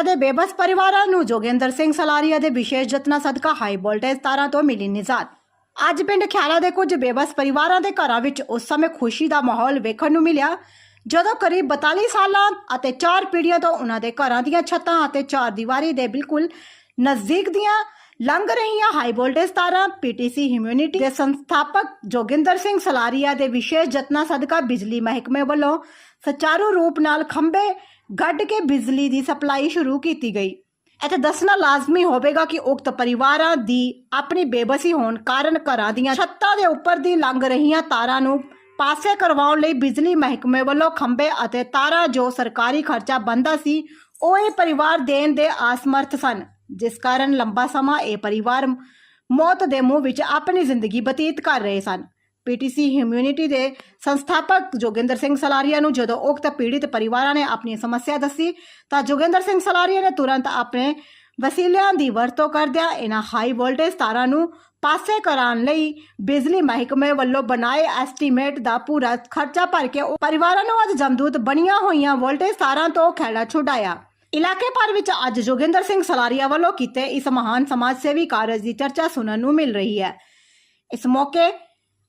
ਖੈਰਾ ਦੇ ਬੇਬਸ ਪਰਿਵਾਰਾਂ ਨੂੰ ਜੋਗਿੰਦਰ ਸਿੰਘ ਸਲਾਰੀਆ ਦੇ ਵਿਸ਼ੇਸ਼ ਯਤਨਾਂ ਸਦਕਾ ਹਾਈ ਵੋਲਟੇਜ ਤਾਰਾਂ ਤੋਂ ਮਿਲੀ ਨਿਜਾਤ ਅੱਜ ਪਿੰਡ ਖੈਰਾ ਦੇ ਕੁਝ ਬੇਬਸ ਪਰਿਵਾਰਾਂ ਦੇ ਘਰਾਂ ਵਿੱਚ ਉਸ ਸਮੇਂ ਖੁਸ਼ੀ ਦਾ ਮਾਹੌਲ ਵੇਖਣ ਨੂੰ ਮਿਲਿਆ ਜਦੋਂ ਕਰੀਬ 42 ਸਾਲਾਂ ਅਤੇ 4 ਪੀੜ੍ਹੀਆਂ ਤੋਂ ਉਹਨਾਂ ਦੇ ਘਰਾਂ ਦੀਆਂ ਛੱਤਾਂ ਅਤੇ ਚਾਰ ਦੀਵਾਰੀ ਦੇ ਬਿਲਕੁਲ ਨਜ਼ਦੀਕ ਦੀਆਂ ਲੰਘ ਰਹੀਆਂ ਹਾਈ ਵੋਲਟੇਜ ਤਾਰਾਂ ਪੀਟੀਸੀ ਹਿਊਮੈਨਿਟੀ ਦੇ ਸੰਸਥਾਪਕ ਜੋਗਿੰਦਰ ਸਿੰਘ ਸਲਾਰੀਆ ਦੇ ਵਿਸ਼ੇਸ਼ ਯਤਨਾਂ ਸਦਕਾ ਬਿਜਲੀ ਮਹਿਕਮੇ ਵੱਲੋਂ ਸੁਚਾਰੂ ਰੂਪ ਨਾਲ ਖੰਭੇ ਗੱਡ ਕੇ ਬਿਜਲੀ ਦੀ ਸਪਲਾਈ ਸ਼ੁਰੂ ਕੀਤੀ ਗਈ। ਇੱਥੇ ਦੱਸਣਾ ਲਾਜ਼ਮੀ ਹੋਵੇਗਾ ਕਿ ਉਕਤ ਪਰਿਵਾਰਾਂ ਦੀ ਆਪਣੀ ਬੇਬਸੀ ਹੋਣ ਕਾਰਨ ਘਰਾਂ ਦੀਆਂ ਛੱਤਾਂ ਦੇ ਉੱਪਰ ਦੀ ਲੰਘ ਰਹੀਆਂ ਤਾਰਾਂ ਨੂੰ ਪਾਸੇ ਕਰਵਾਉਣ ਲਈ ਬਿਜਲੀ ਮਹਿਕਮੇ ਵੱਲੋਂ ਖੰਭੇ ਅਤੇ ਤਾਰਾਂ ਜੋ ਸਰਕਾਰੀ ਖਰਚਾ ਬੰਦਾ ਸੀ, ਉਹ ਇਹ ਪਰਿਵਾਰ ਦੇਣ ਦੇ ਆਸਮਰਥ ਸਨ। ਜਿਸ ਕਾਰਨ ਲੰਬਾ ਸਮਾਂ ਇਹ ਪਰਿਵਾਰ ਮੌਤ ਦੇ ਮੂੰਹ ਵਿੱਚ ਆਪਣੀ ਜ਼ਿੰਦਗੀ ਬਤੀਤ ਕਰ ਰਹੇ ਸਨ। ਪੀਟੀਸੀ ਹਿਊਮੈਨਿਟੀ ਦੇ ਸੰਸਥਾਪਕ ਜੋਗਿੰਦਰ ਸਿੰਘ ਸਲਾਰੀਆ ਨੂੰ ਜਦੋਂ ਉਕਤ ਪੀੜਿਤ ਪਰਿਵਾਰਾਂ ਨੇ ਆਪਣੀ ਸਮੱਸਿਆ ਦੱਸੀ ਤਾਂ ਜੋਗਿੰਦਰ ਸਿੰਘ ਸਲਾਰੀਆ ਨੇ ਤੁਰੰਤ ਆਪਣੇ ਵਸੀਲਿਆਂ ਦੀ ਵਰਤੋਂ ਕਰਦਿਆਂ ਇਹਨਾਂ ਹਾਈ ਵੋਲਟੇਜ ਤਾਰਾਂ ਨੂੰ ਪਾਸੇ ਕਰਾਉਣ ਲਈ ਬਿਜਲੀ ਮਹਿਕਮੇ ਵੱਲੋਂ ਬਣਾਏ ਐਸਟੀਮੇਟ ਦਾ ਪੂਰਾ ਖਰਚਾ ਭਰ ਕੇ ਪਰਿਵਾਰਾਂ ਨੂੰ ਅੱਜ ਜਮਦੂਤ ਬਣੀਆਂ ਹੋਈਆਂ ਵੋਲਟੇਜ ਤਾਰਾਂ ਤੋਂ ਖਹਿੜਾ ਛੁਡਾਇਆ। ਇਲਾਕੇ ਭਰ ਵਿੱਚ ਅੱਜ ਜੋਗਿੰਦਰ ਸਿੰਘ ਸਲਾਰੀਆ ਵੱਲੋਂ ਕੀਤੇ ਇਸ ਮਹਾਨ ਸਮਾਜ ਸੇਵੀ ਕਾਰਜ ਦੀ ਚਰਚਾ ਸੁਣਨ ਨੂੰ ਮਿਲ ਰਹੀ ਹੈ। ਇਸ ਮੌਕੇ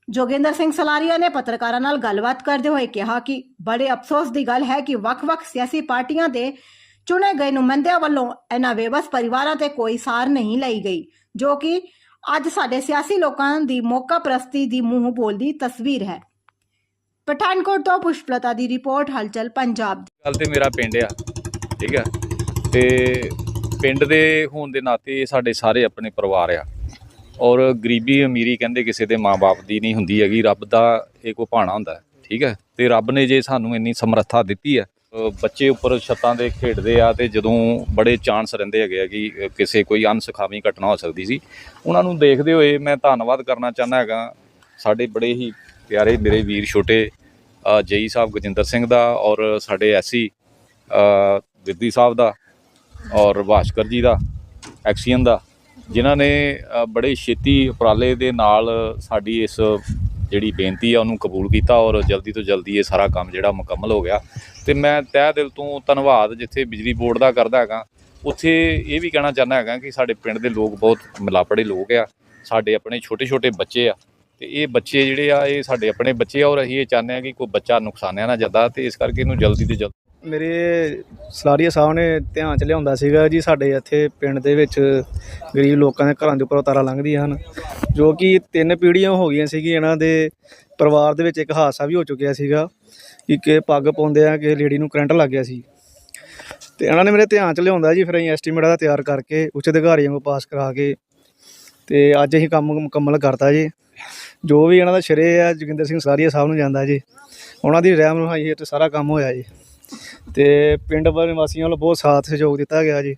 ਜੋਗਿੰਦਰ ਸਿੰਘ ਸਲਾਰੀਆ ਨੇ ਪੱਤਰਕਾਰਾਂ ਨਾਲ ਗੱਲਬਾਤ ਕਰਦੇ ਹੋਏ ਕਿਹਾ ਕਿ ਬੜੇ ਅਫਸੋਸ ਦੀ ਗੱਲ ਹੈ ਕਿ ਵੱਖ-ਵੱਖ ਸਿਆਸੀ ਪਾਰਟੀਆਂ ਦੇ ਚੁਣੇ ਗਏ ਨੁਮਾਇੰਦਿਆਂ ਵੱਲੋਂ ਇਹਨਾਂ ਬੇਬਸ ਪਰਿਵਾਰਾਂ ਤੇ ਕੋਈ ਸਾਰ ਨਹੀਂ ਲਈ ਗਈ, ਜੋ ਕਿ ਅੱਜ ਸਾਡੇ ਸਿਆਸੀ ਲੋਕਾਂ ਦੀ ਮੌਕਾ ਪ੍ਰਸਤੀ ਦੀ ਮੂੰਹ ਬੋਲਦੀ ਤਸਵੀਰ ਹੈ। ਪਠਾਨਕੋਟ ਤੋਂ ਪੁਸ਼ਪਲਤਾ ਦੀ ਰਿਪੋਰਟ, ਹਲਚਲ ਪੰਜਾਬ ਗੱਲ ਤੇ ਮੇਰਾ ਪਿੰਡ ਆ, ਠੀਕ ਆ? ਤੇ ਪਿੰਡ ਦੇ ਹੋਣ ਦੇ ਨਾਤੇ ਸਾਡੇ ਸਾਰੇ ਆਪਣੇ ਪਰਿਵਾਰ ਆ। ਔਰ ਗਰੀਬੀ ਅਮੀਰੀ ਕਹਿੰਦੇ ਕਿਸੇ ਦੇ ਮਾਪੇ ਦੀ ਨਹੀਂ ਹੁੰਦੀ ਹੈਗੀ, ਰੱਬ ਦਾ ਇਹ ਕੋ ਭਾਣਾ ਹੁੰਦਾ ਠੀਕ ਹੈ? ਤੇ ਰੱਬ ਨੇ ਜੇ ਸਾਨੂੰ ਇੰਨੀ ਸਮਰੱਥਾ ਦਿੱਤੀ ਹੈ ਬੱਚੇ ਉੱਪਰ ਛੱਤਾਂ ਦੇ ਖੇਡਦੇ ਆ ਤੇ ਜਦੋਂ ਬੜੇ ਚਾਂਸ ਰਹਿੰਦੇ ਹੈਗੇ ਆ ਕਿ ਕਿਸੇ ਕੋਈ ਅਨਸਖਾਵੀ ਘਟਨਾ ਹੋ ਸਕਦੀ ਸੀ, ਉਹਨਾਂ ਨੂੰ ਦੇਖਦੇ ਹੋਏ ਮੈਂ ਧੰਨਵਾਦ ਕਰਨਾ ਚਾਹੁੰਦਾ ਹੈਗਾ। ਸਾਡੇ ਬੜੇ ਹੀ ਪਿਆਰੇ ਮੇਰੇ ਵੀਰ ਛੋਟੇ ਜਈ ਸਾਹਿਬ ਗਜਿੰਦਰ ਸਿੰਘ ਦਾ ਔਰ ਸਾਡੇ ਐਸੀ ਵਿਰਦੀ ਸਾਹਿਬ ਦਾ ਔਰ ਭਾਸ਼ਕਰ ਜੀ ਦਾ, ਐਕਸੀਅਨ ਦਾ ਜਿਨ੍ਹਾਂ ਨੇ ਬੜੇ ਛੇਤੀ ਉਪਰਾਲੇ ਦੇ ਨਾਲ ਸਾਡੀ ਇਸ ਜਿਹੜੀ ਬੇਨਤੀ ਆ ਉਹਨੂੰ ਕਬੂਲ ਕੀਤਾ ਔਰ ਜਲਦੀ ਤੋਂ ਜਲਦੀ ਇਹ ਸਾਰਾ ਕੰਮ ਜਿਹੜਾ ਮੁਕੰਮਲ ਹੋ ਗਿਆ। ਤੇ ਮੈਂ ਤਹਿ ਦਿਲ ਤੋਂ ਧੰਨਵਾਦ ਜਿੱਥੇ ਬਿਜਲੀ ਬੋਰਡ ਦਾ ਕਰਦਾ ਹੈਗਾ। ਉੱਥੇ ਇਹ ਵੀ ਕਹਿਣਾ ਚਾਹੁੰਦਾ ਹੈਗਾ ਕਿ ਸਾਡੇ ਪਿੰਡ ਦੇ ਲੋਕ ਬਹੁਤ ਮਿਲਾਪੜੇ ਲੋਕ ਆ। ਸਾਡੇ ਆਪਣੇ ਛੋਟੇ ਛੋਟੇ ਬੱਚੇ ਆ। ਤੇ ਇਹ ਬੱਚੇ ਜਿਹੜੇ ਆ, ਇਹ ਸਾਡੇ ਆਪਣੇ ਬੱਚੇ ਆ ਔਰ ਅਸੀਂ ਇਹ ਚਾਹੁੰਦੇ ਆ ਕਿ ਕੋਈ ਬੱਚਾ ਨੁਕਸਾਨਿਆ ਨਾ ਜਾਂਦਾ ਤੇ ਇਸ ਕਰਕੇ ਇਹਨੂੰ ਜਲਦੀ ਤੋਂ ਜਲਦੀ ਮੇਰੇ ਸਲਾਰੀਆ ਸਾਹਿਬ ਨੇ ਧਿਆਨ ਚ ਲਿਆਉਂਦਾ ਸੀਗਾ ਜੀ, ਸਾਡੇ ਇੱਥੇ ਪਿੰਡ ਦੇ ਵਿੱਚ ਗਰੀਬ ਲੋਕਾਂ ਦੇ ਘਰਾਂ ਦੇ ਉੱਪਰ ਤਾਰਾਂ ਲੰਘਦੀਆਂ ਹਨ, ਜੋ ਕਿ ਤਿੰਨ ਪੀੜ੍ਹੀਆਂ ਹੋ ਗਈਆਂ ਸੀਗੀਆਂ, ਇਹਨਾਂ ਦੇ ਪਰਿਵਾਰ ਦੇ ਵਿੱਚ ਇੱਕ ਹਾਦਸਾ ਵੀ ਹੋ ਚੁੱਕਿਆ ਸੀਗਾ, ਕਿ ਕਿ ਪੱਗ ਪਾਉਂਦੇ ਆ ਕਿ ਲੇਡੀ ਨੂੰ ਕਰੰਟ ਲੱਗ ਗਿਆ ਸੀ। ਤੇ ਇਹਨਾਂ ਨੇ ਮੇਰੇ ਧਿਆਨ ਚ ਲਿਆਉਂਦਾ ਜੀ, ਫਿਰ ਅਸੀਂ ਐਸਟੀਮੇਟ ਦਾ ਤਿਆਰ ਕਰਕੇ ਉੱਚ ਅਧਿਕਾਰੀਆਂ ਕੋਲ ਪਾਸ ਕਰਾ ਕੇ ਤੇ ਅੱਜ ਅਸੀਂ ਕੰਮ ਮੁਕੰਮਲ ਕਰਤਾ ਜੀ। ਜੋ ਵੀ ਇਹਨਾਂ ਦਾ ਸ਼ਰੇ ਆ ਜੋਗਿੰਦਰ ਸਿੰਘ ਸਲਾਰੀਆ ਸਾਹਿਬ ਨੂੰ ਜਾਂਦਾ ਜੀ, ਉਹਨਾਂ ਦੀ ਰਹਿਮ ਰਹਾਈ ਹੇਠ ਸਾਰਾ ਕੰਮ ਹੋਇਆ ਜੀ। ਤੇ ਪਿੰਡ ਵਾਲੇ ਨਿਵਾਸੀਆਂ ਵੱਲੋਂ ਬਹੁਤ ਸਾਥ ਸਹਿਯੋਗ ਦਿੱਤਾ ਗਿਆ ਜੀ।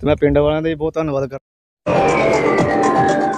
ਤੇ ਮੈਂ ਪਿੰਡ ਵਾਲਿਆਂ ਦਾ ਵੀ ਬਹੁਤ ਧੰਨਵਾਦ ਕਰ